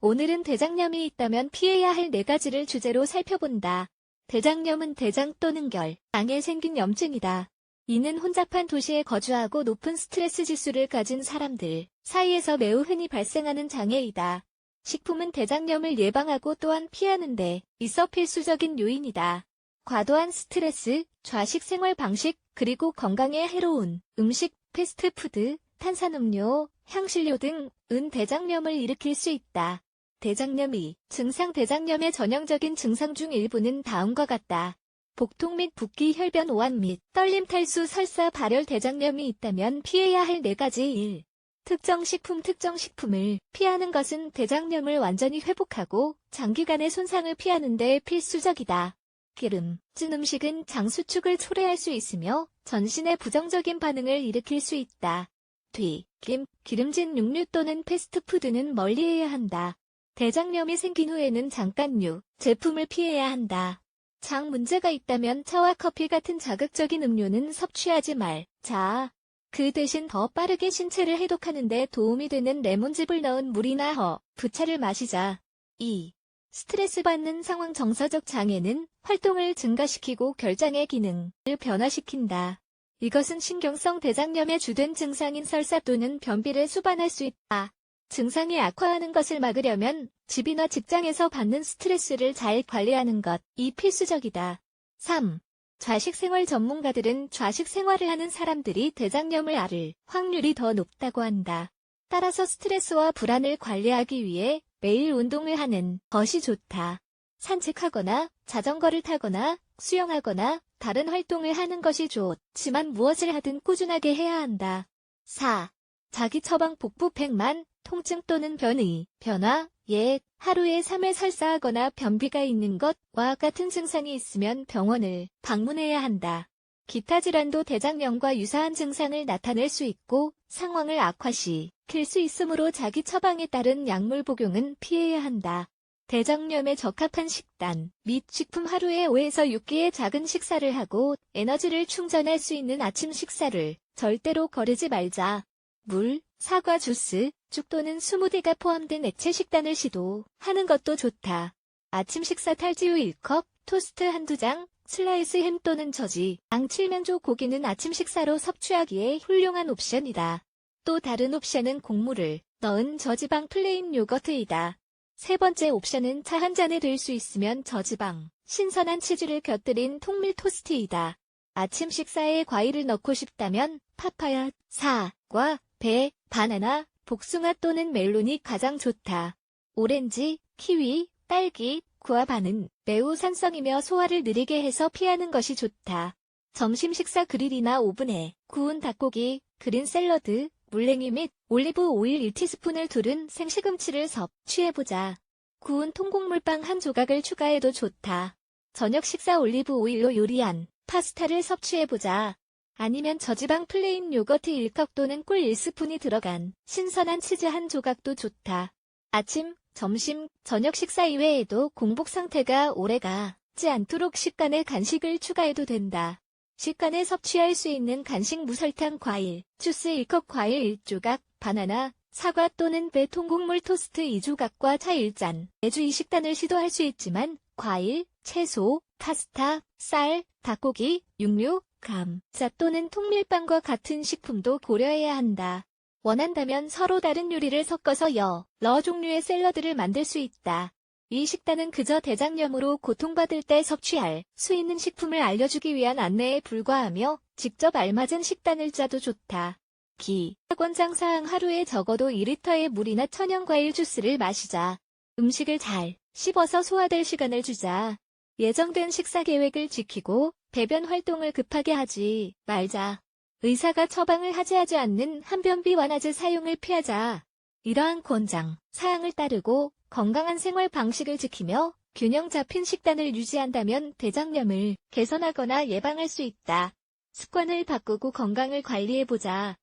오늘은 대장염이 있다면 피해야 할 네 가지를 주제로 살펴본다. 대장염은 대장 또는 결, 장에 생긴 염증이다. 이는 혼잡한 도시에 거주하고 높은 스트레스 지수를 가진 사람들 사이에서 매우 흔히 발생하는 장애이다. 식품은 대장염을 예방하고 또한 피하는데 있어 필수적인 요인이다. 과도한 스트레스, 좌식 생활 방식, 그리고 건강에 해로운 음식, 패스트푸드, 탄산음료, 향신료 등은 대장염을 일으킬 수 있다. 대장염 2. 증상 대장염의 전형적인 증상 중 일부는 다음과 같다. 복통 및 붓기 혈변 오한 및 떨림 탈수 설사 발열 대장염이 있다면 피해야 할네 가지 1. 특정 식품 특정 식품을 피하는 것은 대장염을 완전히 회복하고 장기간의 손상을 피하는 데 필수적이다. 기름, 찐 음식은 장 수축을 초래할 수 있으며 전신에 부정적인 반응을 일으킬 수 있다. 뒤, 김, 기름진 육류 또는 패스트푸드는 멀리해야 한다. 대장염이 생긴 후에는 장간류, 제품을 피해야 한다. 장 문제가 있다면 차와 커피 같은 자극적인 음료는 섭취하지 말. 자, 그 대신 더 빠르게 신체를 해독하는 데 도움이 되는 레몬즙을 넣은 물이나 허, 부차를 마시자. 2. 스트레스 받는 상황 정서적 장애는 활동을 증가시키고 결장의 기능을 변화시킨다. 이것은 신경성 대장염의 주된 증상인 설사 또는 변비를 수반할 수 있다. 증상이 악화하는 것을 막으려면 집이나 직장에서 받는 스트레스를 잘 관리하는 것이 필수적이다. 3. 좌식 생활 전문가들은 좌식 생활을 하는 사람들이 대장염을 앓을 확률이 더 높다고 한다. 따라서 스트레스와 불안을 관리하기 위해 매일 운동을 하는 것이 좋다. 산책하거나 자전거를 타거나 수영하거나 다른 활동을 하는 것이 좋지만 무엇을 하든 꾸준하게 해야 한다. 4. 자기 처방 복부 팩만 통증 또는 변의, 변화, 예, 하루에 3회 설사하거나 변비가 있는 것과 같은 증상이 있으면 병원을 방문해야 한다. 기타 질환도 대장염과 유사한 증상을 나타낼 수 있고 상황을 악화시킬 수 있으므로 자기 처방에 따른 약물 복용은 피해야 한다. 대장염에 적합한 식단 및 식품 하루에 5에서 6개의 작은 식사를 하고 에너지를 충전할 수 있는 아침 식사를 절대로 거르지 말자. 물, 사과 주스, 죽 또는 스무디가 포함된 액체 식단을 시도하는 것도 좋다. 아침 식사 탈지우 1컵, 토스트 한두 장, 슬라이스 햄 또는 저지, 양 칠면조 고기는 아침 식사로 섭취하기에 훌륭한 옵션이다. 또 다른 옵션은 곡물을 넣은 저지방 플레인 요거트이다. 세 번째 옵션은 차 한 잔에 들 수 있으면 저지방, 신선한 치즈를 곁들인 통밀 토스트이다. 아침 식사에 과일을 넣고 싶다면 파파야, 사과, 배, 바나나, 복숭아 또는 멜론이 가장 좋다. 오렌지, 키위, 딸기, 구아바는 매우 산성이며 소화를 느리게 해서 피하는 것이 좋다. 점심 식사 그릴이나 오븐에 구운 닭고기, 그린 샐러드, 물냉이 및 올리브 오일 1티스푼을 두른 생시금치를 섭취해보자. 구운 통곡물빵 한 조각을 추가해도 좋다. 저녁 식사 올리브 오일로 요리한 파스타를 섭취해보자. 아니면 저지방 플레인 요거트 1컵 또는 꿀 1스푼이 들어간 신선한 치즈 한 조각도 좋다. 아침, 점심, 저녁 식사 이외에도 공복 상태가 오래가지 않도록 식간에 간식을 추가해도 된다. 식간에 섭취할 수 있는 간식 무설탕 과일, 주스 1컵 과일 1조각, 바나나, 사과 또는 배 통곡물 토스트 2조각과 차 1잔. 매주 이 식단을 시도할 수 있지만 과일, 채소, 파스타, 쌀, 닭고기, 육류, 감 자 또는 통밀빵과 같은 식품도 고려해야 한다. 원한다면 서로 다른 요리를 섞어서 여 러 종류의 샐러드를 만들 수 있다. 이 식단은 그저 대장염으로 고통받을 때 섭취할 수 있는 식품을 알려주기 위한 안내에 불과하며 직접 알맞은 식단을 짜도 좋다. 기. 학원장 사항 하루에 적어도 2리터의 물이나 천연과일 주스를 마시자. 음식을 잘 씹어서 소화될 시간을 주자. 예정된 식사 계획을 지키고 배변 활동을 급하게 하지 말자. 의사가 처방을 하지하지 않는 한변비 완화제 사용을 피하자. 이러한 권장, 사항을 따르고 건강한 생활 방식을 지키며 균형 잡힌 식단을 유지한다면 대장염을 개선하거나 예방할 수 있다. 습관을 바꾸고 건강을 관리해보자.